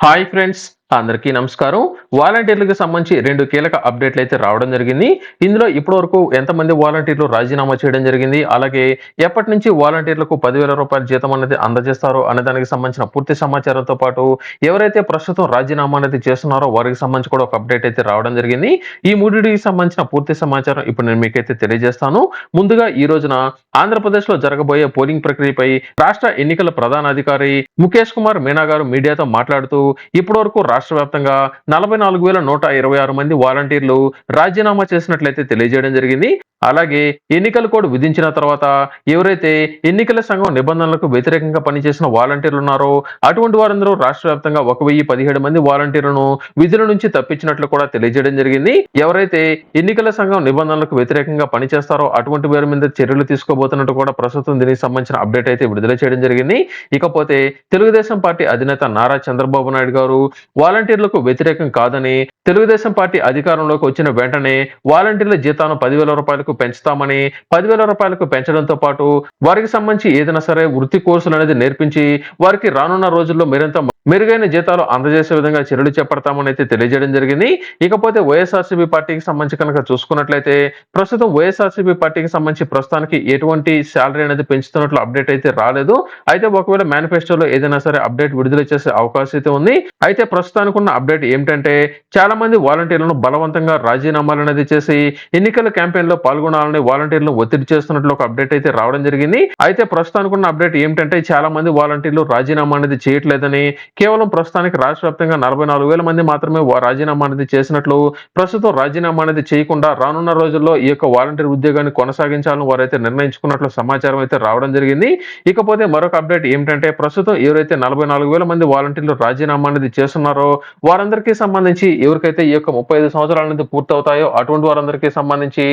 Hi friends అందరికీ నమస్కారం. వాలంటీర్లకు సంబంధించి రెండు కీలక అప్డేట్లు అయితే రావడం జరిగింది. ఇందులో ఇప్పటి వరకు ఎంతమంది వాలంటీర్లు రాజీనామా చేయడం జరిగింది? అలాగే ఎప్పటి నుంచి వాలంటీర్లకు పదివేల రూపాయల జీతం అనేది అందజేస్తారో అనే దానికి సంబంధించిన పూర్తి సమాచారంతో పాటు ఎవరైతే ప్రస్తుతం రాజీనామా అనేది చేస్తున్నారో వారికి సంబంధించి కూడా ఒక అప్డేట్ అయితే రావడం జరిగింది. ఈ మూడింటికి సంబంధించిన పూర్తి సమాచారం ఇప్పుడు నేను మీకైతే తెలియజేస్తాను. ముందుగా ఈ రోజున ఆంధ్రప్రదేశ్లో జరగబోయే పోలింగ్ ప్రక్రియపై రాష్ట్ర ఎన్నికల ప్రధానాధికారి ముఖేష్ కుమార్ మీనా గారు మీడియాతో మాట్లాడుతూ ఇప్పటి వరకు రాష్ట్ర వ్యాప్తంగా నలభై నాలుగు వేల నూట ఇరవై ఆరు మంది వాలంటీర్లు రాజీనామా చేసినట్లయితే తెలియజేయడం జరిగింది. అలాగే ఎన్నికల కోడ్ విధించిన తర్వాత ఎవరైతే ఎన్నికల సంఘం నిబంధనలకు వ్యతిరేకంగా పనిచేసిన వాలంటీర్లు ఉన్నారో అటువంటి వారందరూ రాష్ట్ర వ్యాప్తంగా ఒక వెయ్యి పదిహేడు మంది వాలంటీర్లను విధుల నుంచి తప్పించినట్లు కూడా తెలియజేయడం జరిగింది. ఎవరైతే ఎన్నికల సంఘం నిబంధనలకు వ్యతిరేకంగా పనిచేస్తారో అటువంటి వారి మీద చర్యలు తీసుకోబోతున్నట్టు కూడా ప్రస్తుతం దీనికి సంబంధించిన అప్డేట్ అయితే విడుదల చేయడం జరిగింది. ఇకపోతే తెలుగుదేశం పార్టీ అధినేత నారా చంద్రబాబు నాయుడు గారు వాలంటీర్లకు వ్యతిరేకం కాదని తెలుగుదేశం పార్టీ అధికారంలోకి వచ్చిన వెంటనే వాలంటీర్ల జీతాను పదివేల రూపాయలకు పెంచుతామని పదివేల రూపాయలకు పెంచడంతో పాటు వారికి సంబంధించి ఏదైనా సరే వృత్తి కోర్సులు అనేది నేర్పించి వారికి రానున్న రోజుల్లో మరింత మెరుగైన జీతాలు అందజేసే విధంగా చర్యలు చేపడతామని అయితే తెలియజేయడం జరిగింది. ఇకపోతే వైఎస్ఆర్సీపీ పార్టీకి సంబంధించి కనుక చూసుకున్నట్లయితే ప్రస్తుతం వైఎస్ఆర్సీపీ పార్టీకి సంబంధించి ప్రస్తుతానికి ఎటువంటి శాలరీ అనేది పెంచుతున్నట్లు అప్డేట్ అయితే రాలేదు. అయితే ఒకవేళ మేనిఫెస్టోలో ఏదైనా సరే అప్డేట్ విడుదల చేసే అవకాశం అయితే ఉంది. అయితే ప్రస్తుతానికి ఉన్న అప్డేట్ ఏమిటంటే చాలా మంది వాలంటీర్లను బలవంతంగా రాజీనామాలు అనేది చేసి ఎన్నికల క్యాంపెయిన్లో పాల్గొనాలని వాలంటీర్లు ఒత్తిడి చేస్తున్నట్లు ఒక అప్డేట్ అయితే రావడం జరిగింది. అయితే ప్రస్తుతానికి ఉన్న అప్డేట్ ఏమిటంటే చాలా మంది వాలంటీర్లు రాజీనామా అనేది చేయట్లేదని కేవలం ప్రస్తుతానికి రాష్ట్ర వ్యాప్తంగా నలభై నాలుగు వేల మంది మాత్రమే రాజీనామా అనేది చేసినట్లు ప్రస్తుతం రాజీనామా అనేది చేయకుండా రానున్న రోజుల్లో ఈ యొక్క వాలంటీర్ ఉద్యోగాన్ని కొనసాగించాలని వారైతే నిర్ణయించుకున్నట్లు సమాచారం అయితే రావడం జరిగింది. ఇకపోతే మరొక అప్డేట్ ఏమిటంటే ప్రస్తుతం ఎవరైతే నలభై నాలుగు వేల మంది వాలంటీర్లు రాజీనామా అనేది చేస్తున్నారో వారందరికీ సంబంధించి ఎవరికైతే ఈ యొక్క ముప్పై ఐదు సంవత్సరాల నుంచి పూర్తవుతాయో అటువంటి వారందరికీ సంబంధించి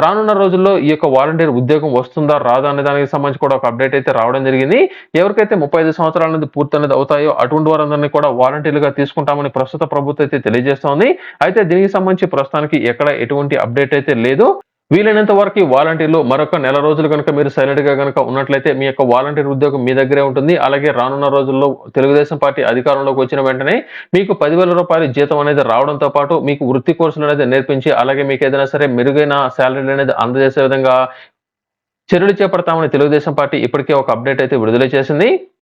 రానున్న రోజుల్లో ఈ యొక్క వాలంటీర్ ఉద్యోగం వస్తుందా రాదా అనే దానికి సంబంధించి కూడా ఒక అప్డేట్ అయితే రావడం జరిగింది. ఎవరికైతే ముప్పై ఐదు సంవత్సరాల నుంచి పూర్తి అనేది అవుతాయో అటువంటి వారందరినీ కూడా వాలంటీర్లుగా తీసుకుంటామని ప్రస్తుత ప్రభుత్వం అయితే తెలియజేస్తోంది. అయితే దీనికి సంబంధించి ప్రస్తుతానికి ఎక్కడ ఎటువంటి అప్డేట్ అయితే లేదు. వీలైనంత వరకు ఈ వాలంటీర్లు మరొక నెల రోజులు కనుక మీరు సైలెంట్గా కనుక ఉన్నట్లయితే మీ యొక్క వాలంటీర్ ఉద్యోగం మీ దగ్గరే ఉంటుంది. అలాగే రానున్న రోజుల్లో తెలుగుదేశం పార్టీ అధికారంలోకి వచ్చిన వెంటనే మీకు పదివేల రూపాయల జీతం అనేది రావడంతో పాటు మీకు వృత్తి కోర్సులు అనేది నేర్పించి అలాగే మీకు ఏదైనా సరే మెరుగైన శాలరీలు అనేది అందజేసే విధంగా చర్యలు చేపడతామని తెలుగుదేశం పార్టీ ఇప్పటికే ఒక అప్డేట్ అయితే విడుదల చేసింది.